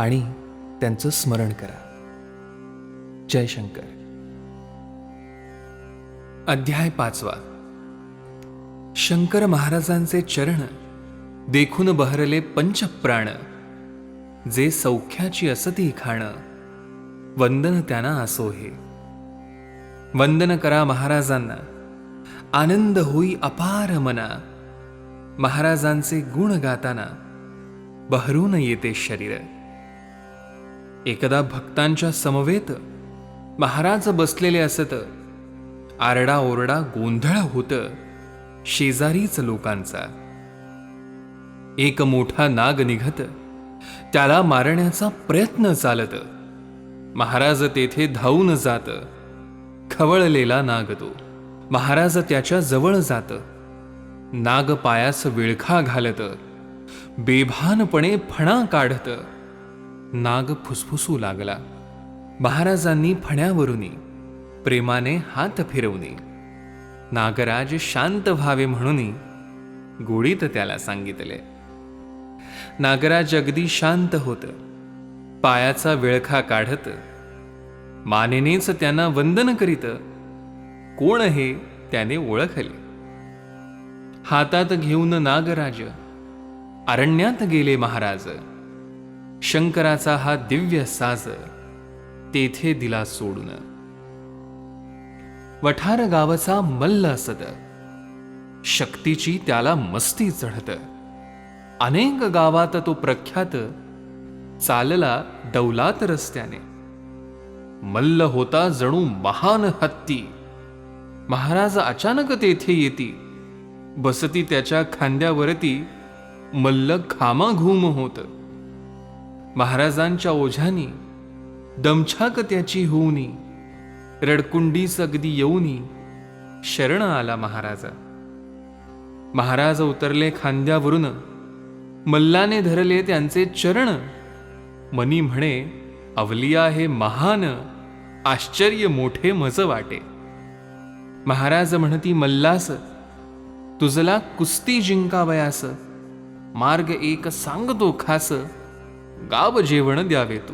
आणि त्यांचं स्मरण करा. जयशंकर अध्याय पाचवा. शंकर महाराजांचे चरण देखून बहरले पंचप्राण. जे सौख्याची असती खाण वंदन त्यांना असो हे वंदन करा महाराजांना आनंद होई अपार मना. महाराजांचे गुण गाताना बहरून येते शरीर. एकदा भक्तांच्या समवेत महाराज बसलेले असत. आरडाओरडा गोंधळ होत शेजारीच लोकांचा. एक मोठा नाग निघत त्याला मारण्याचा प्रयत्न चालत. महाराज तेथे धावून जात. खवळलेला नाग तो. महाराज त्याच्याजवळ जात. नाग पायास विळखा घालत. बेभानपणे फणा काढत. नाग फुसफुसू लागला. महाराजांनी फण्यावरूनी प्रेमाने हात फिरवणे. नागराज शांत व्हावे म्हणून गोडीत त्याला सांगितले. नागराज अगदी शांत होत पायाचा विळखा काढत मानेनेच त्यांना वंदन करीत कोण हे त्याने ओळखले. हातात घेऊन नागराज अरण्यात गेले महाराज. शंकराचा हा दिव्य साज तेथे दिला सोडून. वठार गावचा मल्ल असत. शक्तीची त्याला मस्ती चढत. अनेक गावात तो प्रख्यात चालला डौलात रस्त्याने. मल्ल होता जणू महान हत्ती. महाराज अचानक तेथे येती. बसती त्याच्या खांद्यावरती मल्ल घामाघूम होत. महाराजांच्या ओझ्यानी दमछाक त्याची होऊनी रडकुंडीस अगदी येऊनी शरण आला महाराजा. महाराज उतरले खांद्यावरून मल्लाने धरले त्यांचे चरण. मनी म्हणे अवलिया हे महान आश्चर्य मोठे मज वाटे. महाराज म्हणती मल्लास तुझला कुस्ती जिंकावयास मार्ग एक सांगतो खास. गाव जेवण द्यावे तू.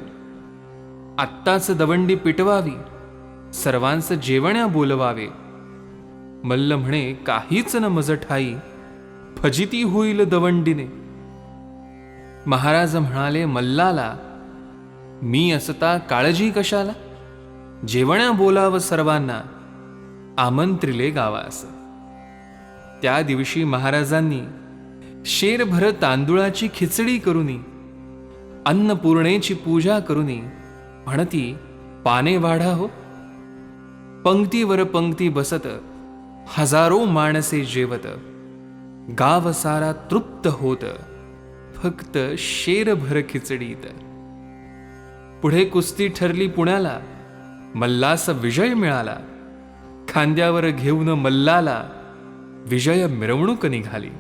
आत्ताच दवंडी पिटवावी सर्वांच जेवण्या बोलवावे. मल्ल म्हणे काहीच न मज ठाई फजिती होईल दवंडीने. महाराज म्हणाले मल्लाला मी असता काळजी कशाला? जेवण्या बोलाव सर्वांना आमंत्रिले गावास. त्या दिवशी महाराजांनी शेरभर तांदुळाची खिचडी करूनी अन्नपूर्णेची पूजा करुनी म्हणती पाने वाढा हो. पंक्तीवर पंक्ती बसत हजारो माणसे जेवत गाव सारा तृप्त होत फक्त शेरभर खिचडीत. पुढे कुस्ती ठरली पुण्याला मल्लास विजय मिळाला. खांद्यावर घेऊन मल्लाला विजय मिरवणूक निघाली.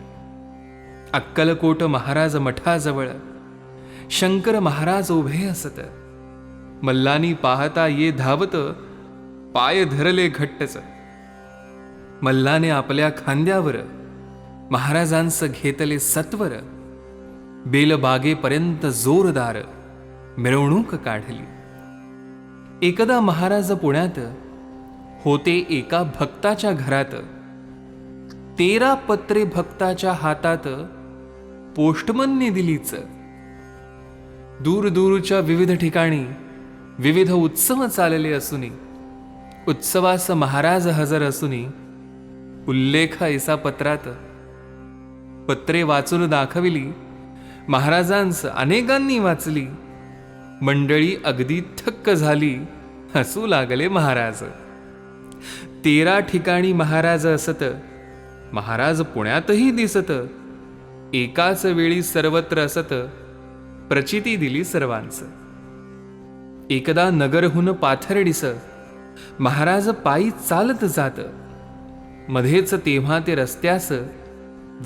अक्कलकोट महाराज मठाजवळ शंकर महाराज उभे असत. मल्लानी पाहता ये धावत पाय धरले घट्टच. मल्लाने आपल्या खांद्यावर महाराजांचं घेतले सत्वर बेलबागेपर्यंत जोरदार मिरवणूक काढली. एकदा महाराज पुण्यात होते एका भक्ताच्या घरात. तेरा पत्रे भक्ताच्या हातात पोस्टमनने दिलीच. दूरदूरच्या विविध ठिकाणी विविध उत्सव चालले असूनी उत्सवास महाराज हजर असूनी उल्लेख ऐसा पत्रात पत्रे वाचून दाखविली महाराजांस अनेकांनी वाचली मंडळी अगदी थक्क झाली हसू लागले महाराज. तेरा ठिकाणी महाराज असत महाराज पुण्यातही दिसत एकाच वेळी सर्वत्र असत प्रचिती दिली सर्वांचं. एकदा नगरहून पाथर्डीस महाराज पायी चालत जात. मध्येच तेव्हा ते रस्त्यास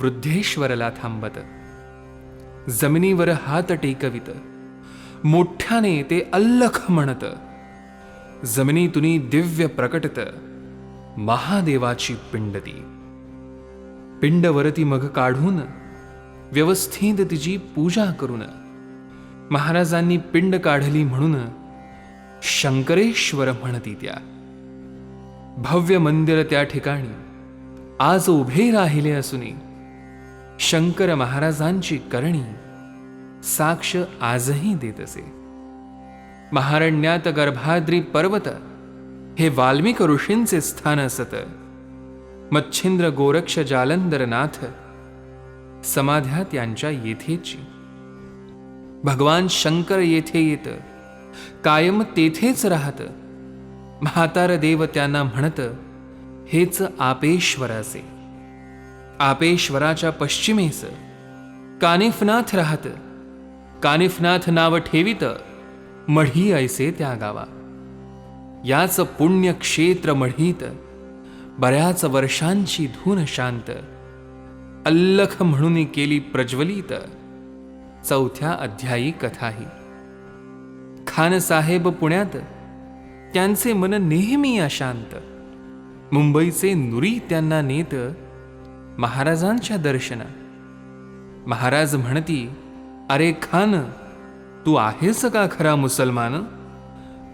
वृद्धेश्वरला थांबत. जमिनीवर हात टेकवित. मोठ्याने ते अल्लख म्हणत. जमिनीतुनी दिव्य प्रकटत. महादेवाची पिंड ती पिंडवरती मग काढून व्यवस्थित तिची पूजा करून महाराजांनी पिंड काढली म्हणून शंकरेश्वर म्हणती त्या. भव्य मंदिर त्या ठिकाणी आज उभे राहिले असून शंकर महाराजांची करणी साक्ष आजही देत असे. महारण्यात गर्भाद्री पर्वत हे वाल्मिक ऋषींचे स्थान असत. मच्छिंद्र गोरक्ष जालंदरनाथ समाध्या त्यांच्या येथेची. भगवान शंकर येथे येत. कायम तेथेच राहत. म्हातार देव त्यांना म्हणत हेच आपेश्वराचे आपेश्वराच्या पश्चिमेस. कानिफनाथ राहत. कानिफनाथ नाव ठेवित मढी ऐसे त्या गावा. याच पुण्यक्षेत्र मढीत बऱ्याच वर्षांची धून शांत. अल्लख म्हणून केली प्रज्वलित. चौथ्या अध्यायी कथाही. खानसाहेब पुण्यात त्यांचे मन नेहमी अशांत. मुंबईचे नुरी त्यांना नेत महाराजांच्या दर्शना. महाराज म्हणती अरे खान तू आहेस का खरा मुसलमान?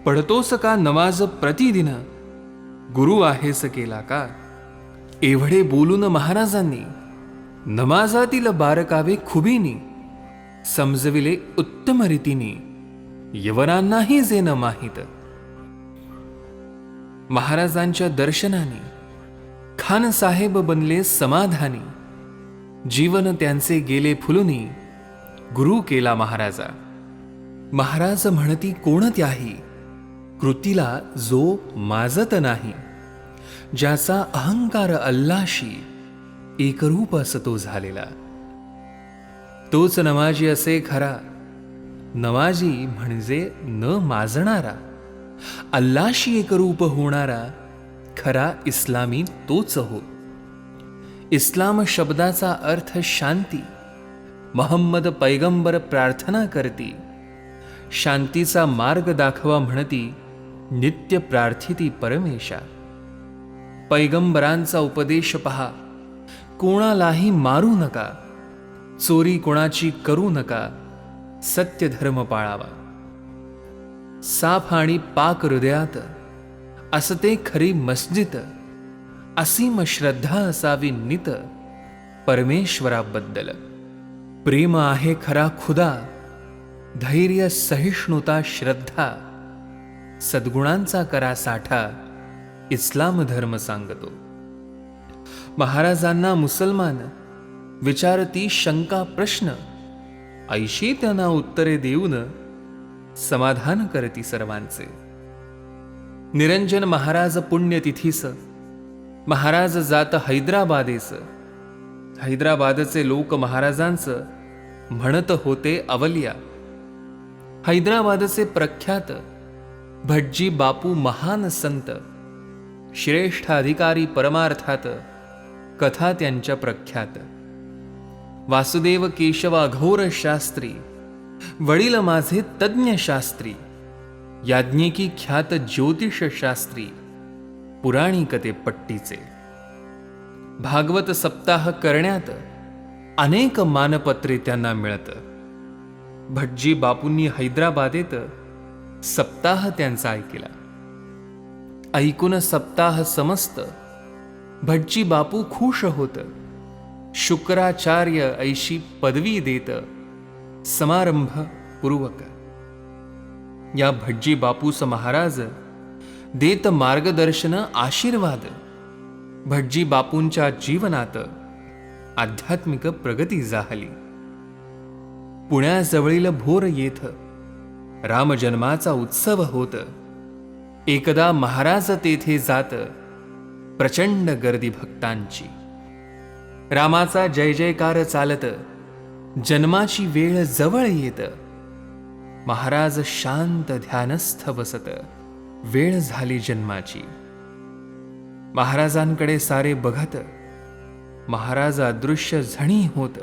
पडतोस का नमाज प्रतिदिन? गुरु आहेस केला का? एवढे बोलून महाराजांनी नमाजातील बारकावे खुबीनी समजविले उत्तम रीतीने. यवनांनाही जे न माहीत. महाराजांच्या दर्शनाने खान साहेब बनले समाधानी. जीवन त्यांचे गेले फुलुनी. गुरु केला महाराजा. महाराज म्हणती कोणत्याही कृतीला जो माजत नाही. ज्याचा अहंकार अल्लाशी एकरूप असतो झालेला. तोच नमाजी असे खरा. नमाजी म्हणजे न माजणारा. अल्लाशी एकरूप होणारा. खरा इस्लामी तोच हो. इस्लाम शब्दाचा अर्थ शांती. महम्मद पैगंबर प्रार्थना करती. शांतीचा मार्ग दाखवा म्हणती नित्य प्रार्थिती परमेशा. पैगंबरांचा उपदेश पहा. कोणालाही मारू नका. चोरी कोणाची करू नका सत्य धर्म पाळावा. साफ आणि पाक हृदयात असते खरी मस्जिद असीम श्रद्धा असावी नित परमेश्वराबद्दल. प्रेम आहे खरा खुदा धैर्य सहिष्णुता श्रद्धा सद्गुणांचा करा साठा इस्लाम धर्म सांगतो. महाराजांना मुसलमान विचारती शंका प्रश्न. ऐशी त्यांना उत्तरे देऊन समाधान करती सर्वांचे. निरंजन महाराज पुण्यतिथीस. महाराज जात हैदराबादेस. हैदराबादचे लोक महाराजांचं म्हणत होते अवलिया. हैदराबादचे प्रख्यात भटजी बापू महान संत. श्रेष्ठ अधिकारी परमार्थात कथा त्यांच्या प्रख्यात. वासुदेव केशव अघोर शास्त्री वडील माझे तज्ज्ञ शास्त्री याज्ञिकी ख्यात ज्योतिष शास्त्री पुराणिकते पट्टीचे. भागवत सप्ताह करण्यात अनेक मानपत्रे त्यांना मिळत. भटजी बापूंनी हैदराबादेत सप्ताह त्यांचा ऐकला. ऐकून सप्ताह समस्त. भटजी बापू खुश होत. शुक्राचार्य ऐशी पदवी देत समारंभ पूर्वक या भटजी बापूस महाराज देत मार्गदर्शन आशीर्वाद भटजी बापूंच्या जीवनात आध्यात्मिक प्रगती झाली पुण्याजवळील भोर येथ रामजन्माचा उत्सव होत एकदा महाराज तेथे जात प्रचंड गर्दी भक्तांची रामाचा जय जयकार चालत. जन्माची वेळ जवळ येत. महाराज शांत ध्यानस्थ बसत. वेळ झाली जन्माची. महाराजांकडे सारे बघत. महाराज अदृश्य झणी होत.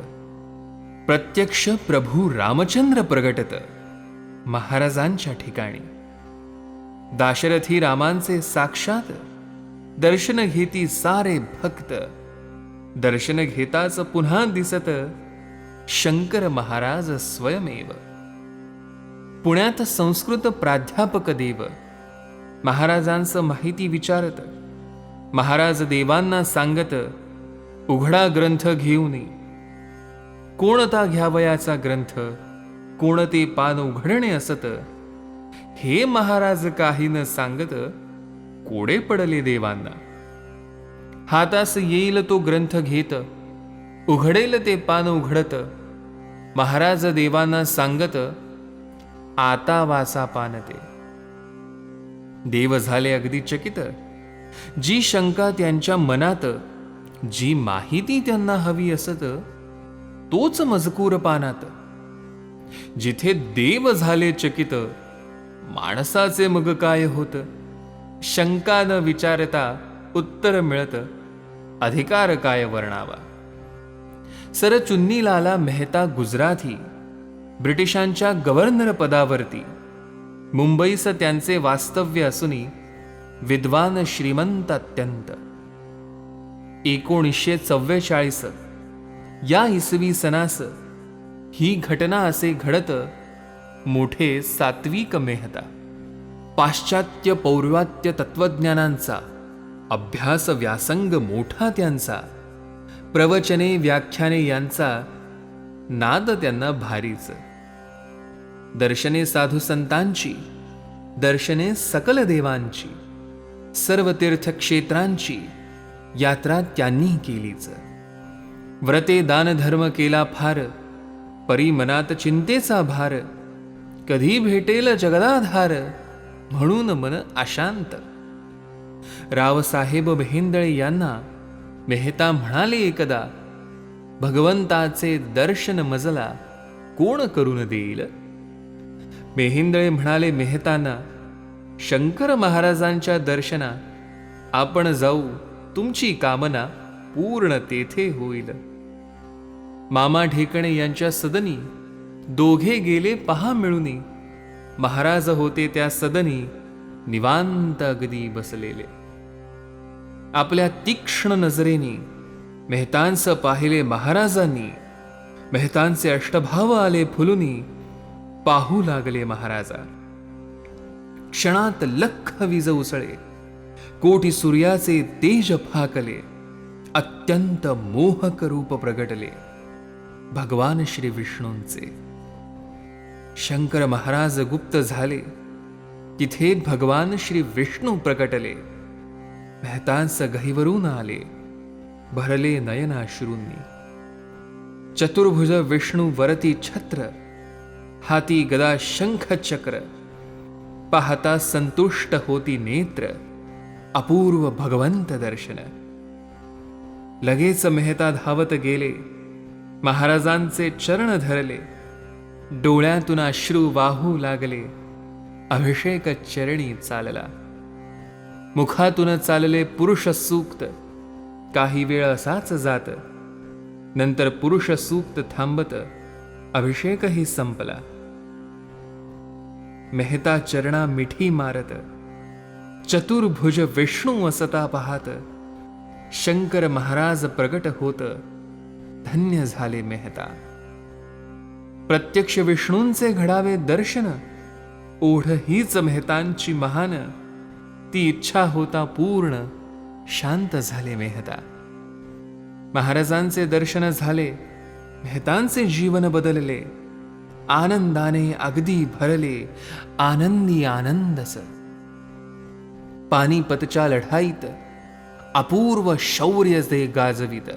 प्रत्यक्ष प्रभू रामचंद्र प्रगटत. महाराजांच्या ठिकाणी. दाशरथी रामांचे साक्षात. दर्शन घेती सारे भक्त. दर्शन घेताच पुन्हा दिसत शंकर महाराज स्वयमेव. पुण्यात संस्कृत प्राध्यापक देव. महाराजांचं माहिती विचारत महाराज देवांना सांगत उघडा ग्रंथ घेऊन कोणता घ्यावयाचा ग्रंथ? कोणते पान उघडणे असत? हे महाराज काही न सांगत कोडे पडले देवांना. हातास येईल तो ग्रंथ घेत उघडेल ते पान उघडत. महाराज देवांना सांगत आता वाचा पान ते. देव झाले अगदी चकित. जी शंका त्यांच्या मनात जी माहिती त्यांना हवी असत तोच मजकूर पानात. जिथे देव झाले चकित माणसाचे मग काय होत? शंका न विचारता उत्तर मिळत अधिकार काय वर्णावा? सर चुन्नीलाला मेहता गुजराती ब्रिटिशांच्या गव्हर्नर पदावरती. मुंबईस त्यांचे वास्तव्य असूनही विद्वान श्रीमंत अत्यंत. एकोणीसशे चव्वेचाळीस. या इसवी सनास ही घटना असे घडत मोठे सात्विक मेहता. पाश्चात्य पौर्वात्य तत्वज्ञानांचा अभ्यास व्यासंग मोठा त्यांचा. प्रवचने व्याख्याने यांचा नाद त्यांना भारीच. दर्शने साधू संतांची दर्शने सकल देवांची सर्व तीर्थक्षेत्रांची यात्रा त्यांनी केलीच. व्रते दानधर्म केला फार परी मनात चिंतेचा भार कधी भेटेल जगदाधार म्हणून मन अशांत. रावसाहेब भेंदळे यांना मेहता म्हणाले एकदा भगवंताचे दर्शन मजला कोण करून देईल? मेहिंदळे म्हणाले मेहताना शंकर महाराजांच्या दर्शना आपण जाऊ तुमची कामना पूर्ण तेथे होईल. मामा ढेकणे यांच्या सदनी दोघे गेले पहा मिळूनी. महाराज होते त्या सदनी निवांत अगदी बसलेले. आपल्या तीक्ष्ण नजरेने मेहतांचं पाहिले महाराजांनी मेहतांचे अष्टभाव आले फुलुनी पाहू लागले महाराजा. क्षणात लख वीज उसळे कोटी सूर्याचे तेज फाकले अत्यंत मोहक रूप प्रगटले. भगवान श्री विष्णूंचे. शंकर महाराज गुप्त झाले. तिथे भगवान श्री विष्णू प्रकटले. मेहतांस गहिवरून आले. भरले नयनाश्रूंनी. चतुर्भुज विष्णू वरती छत्र. हाती गदा शंख चक्र. पाहता संतुष्ट होती नेत्र. अपूर्व भगवंत दर्शन. लगेच मेहता धावत गेले. महाराजांचे चरण धरले. डोळ्यातून अश्रू वाहू लागले. अभिषेक चरणी चालला. मुखातून चालले पुरुष सूक्त. काही वेळ असाच जात. नंतर पुरुष सूक्त थांबत. अभिषेकही संपला. मेहता चरणा मिठी मारत. चतुर्भुज विष्णू असता पाहत. शंकर महाराज प्रगट होत. धन्य झाले मेहता. प्रत्यक्ष विष्णूंचे घडावे दर्शन. ओढ हीच मेहतांची महान. ती इच्छा होता पूर्ण शांत झाले मेहता. महाराजांचे दर्शन झाले मेहतांचे जीवन बदलले. आनंदाने अगदी भरले आनंदी आनंदस. पानिपतच्या लढाईत अपूर्व शौर्य जे गाजवित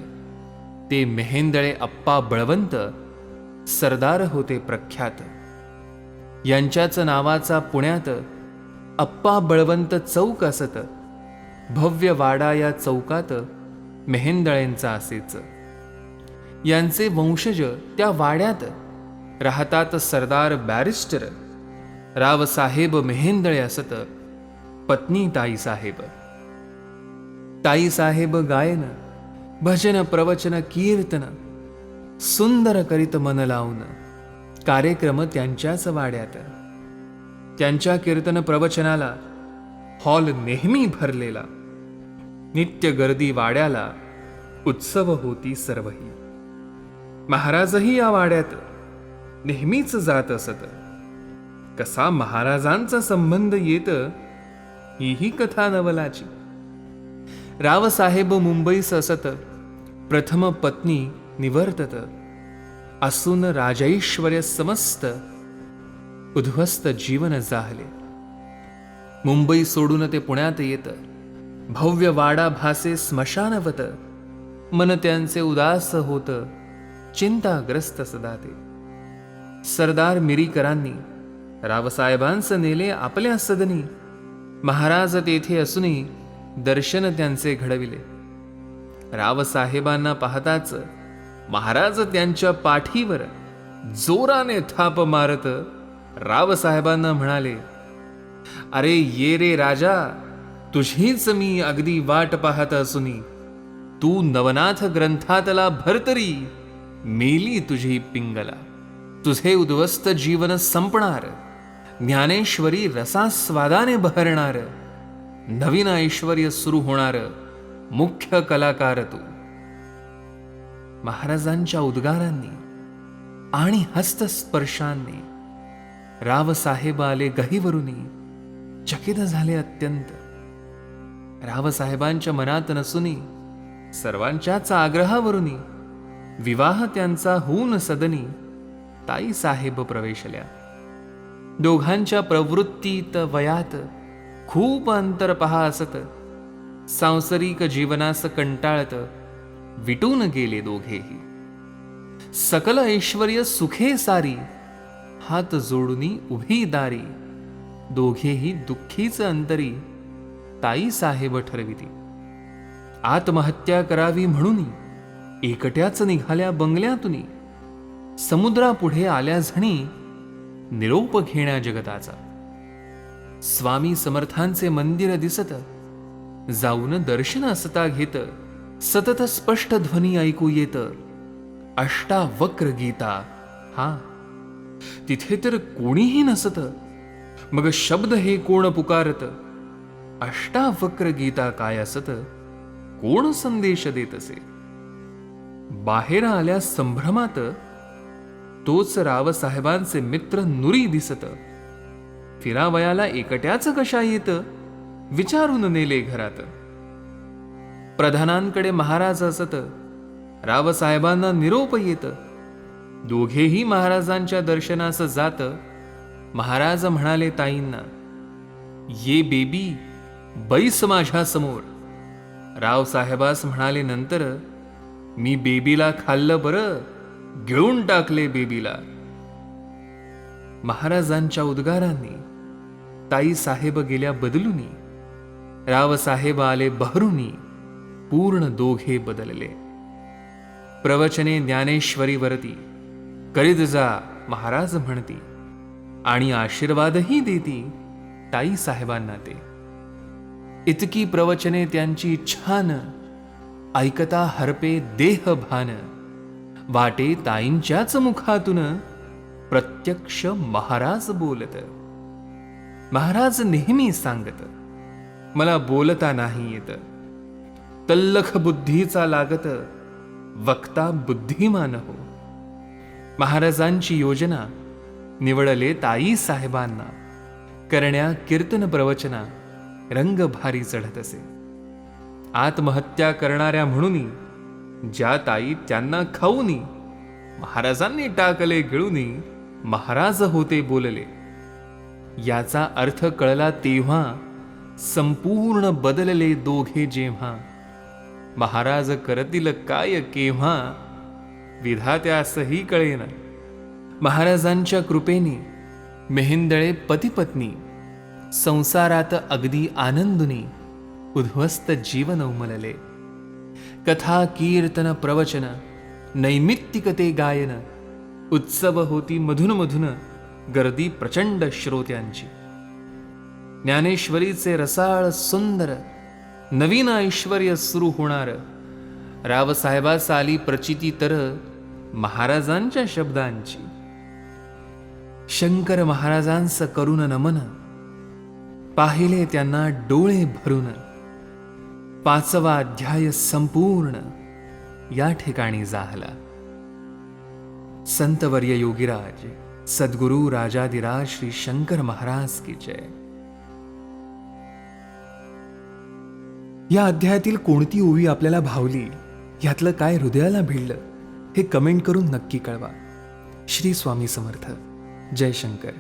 ते मेहेंदळे अप्पा बळवंत सरदार होते प्रख्यात. यांच्याच नावाचा पुण्यात अप्पा बळवंत चौक असत. भव्य वाडा या चौकात मेहेंदळेंचा असेच. यांचे वंशज त्या वाड्यात राहतात सरदार बॅरिस्टर. रावसाहेब मेहेंदळे असत पत्नी ताईसाहेब ताईसाहेब गायन भजन प्रवचन कीर्तन सुंदर करीत मन लावून. कार्यक्रम त्यांच्याच वाड्यात. त्यांच्या कीर्तन प्रवचनाला हॉल नेहमी भरलेला. नित्य गर्दी वाड्याला उत्सव होती सर्वही. महाराजही या वाड्यात नेहमीच जात असत. कसा महाराजांचा संबंध येत हीही कथा नवलाची. रावसाहेब मुंबईस असत प्रथम पत्नी निवर्तत. असून राजैश्वर्य समस्त उद्ध्वस्त जीवन जाहले. मुंबई सोडून ते पुण्यात येत भव्य वाडा भासे स्मशानवत मन त्यांचे उदास होत चिंताग्रस्त सदा ते. सरदार मिरीकरांनी रावसाहेबांस नेले आपल्या सदनी महाराज तेथे असूनही दर्शन त्यांचे घडविले. रावसाहेबांना पाहताच महाराज त्यांच्या पाठीवर जोराने थाप मारत रावसाहेबांना म्हणाले अरे ये रे राजा तुझीच मी अगदी वाट पाहत असुनी तू नवनाथ ग्रंथातला भरतरी मेली तुझी पिंगला. तुझे उद्ध्वस्त जीवन संपणार. ज्ञानेश्वरी रसास्वादाने बहरणार. नवीन ऐश्वर्य सुरू होणार. मुख्य कलाकार तू. महाराजांच्या उद्गारांनी आणि हस्तस्पर्शांनी रावसाहेब आले गहीवरुनी चकित झाले अत्यंत. रावसाहेबांच्या मनात नसुनी सर्वांच्याच आग्रहावरुनी विवाह त्यांचा होऊन सदनी ताई साहेब प्रवेशल्या. दोघांच्या प्रवृत्तीत वयात खूप अंतर पहा असत. सांसारिक जीवनास कंटाळत विटून गेले दोघेही. सकल ऐश्वर्य सुखे सारी हात जोडूनी उभी दारी. दोघेही दुःखीच अंतरी ताई साहेब ठरविती. आत्महत्या करावी म्हणून एकट्याच निघाल्या बंगल्यातून. समुद्रापुढे आल्या झणी निरोप घेण्या जगताचा. स्वामी समर्थांचे मंदिर दिसत जाऊन दर्शन असता घेत सतत स्पष्ट ध्वनी ऐकू येत. अष्टावक्र गीता. हा. तिथे तर कोणीही नसत. मग शब्द हे कोण पुकारत? अष्टावक्र गीता काय असत? कोण संदेश देत असे? बाहेर आल्या संभ्रमात तोच रावसाहेबांचे मित्र नुरी दिसत. फिरावयाला एकट्याच कशा येत? विचारून नेले घरात. प्रधानांकडे महाराज असत. रावसाहेबांना निरोप येत. दोघेही महाराजांच्या दर्शनास जात. महाराज म्हणाले ताईंना ये बेबी बैस माझ्यासमोर. रावसाहेबास म्हणाले नंतर मी बेबीला खाल्लं बरं गिळून टाकले बेबीला. महाराजांच्या उद्गारांनी ताई साहेब गेल्या बदलूनी. रावसाहेब आले बहरूनी. पूर्ण दोघे बदलले. प्रवचने ज्ञानेश्वरीवरती करीत जा महाराज म्हणती आणि आशीर्वादही देती ताई साहेबांना ते. इतकी प्रवचने त्यांची छान ऐकता हरपे देह भान वाटे ताईंच्याच मुखातून प्रत्यक्ष महाराज बोलत. महाराज नेहमी सांगत मला बोलता नाही येत. तल्लख बुद्धीचा लागत वक्ता बुद्धिमान हो. महाराजांची योजना निवडले ताई साहेबांना. करण्या कीर्तन प्रवचना रंग भारी चढत असे. आत्महत्या करणाऱ्या म्हणून ज्या ताई त्यांना खाऊनी महाराजांनी टाकले गिळूनी महाराज होते बोलले. याचा अर्थ कळला तेव्हा संपूर्ण बदलले दोघे जेव्हा. महाराज करतील काय केव्हा? विधात्यासही कळेना. महाराजांच्या कृपेने मेहेंदळे पतिपत्नी संसारात अगदी आनंदुनी उद्ध्वस्त जीवन उमलले. कथा कीर्तन प्रवचन नैमित्तिकते गायन उत्सव होती मधून मधून गर्दी प्रचंड श्रोत्यांची. ज्ञानेश्वरीचे रसाळ सुंदर नवीन ऐश्वर सुरू होणार. रावसाहेबास आली प्रचिती तर महाराजांच्या शब्दांची. शंकर महाराजांचं करून नमन. पाहिले त्यांना डोळे भरून. पाचवा अध्याय संपूर्ण या ठिकाणी झाला. संतवर्य योगीराज सद्गुरु राजाधिराज श्री शंकर महाराज की जय. या अध्यायातील कोणती ओवी आपल्याला भावली? यातलं काय हृदयाला भिडलं? हे कमेंट करून नक्की कळवा. श्री स्वामी समर्थ. जयशंकर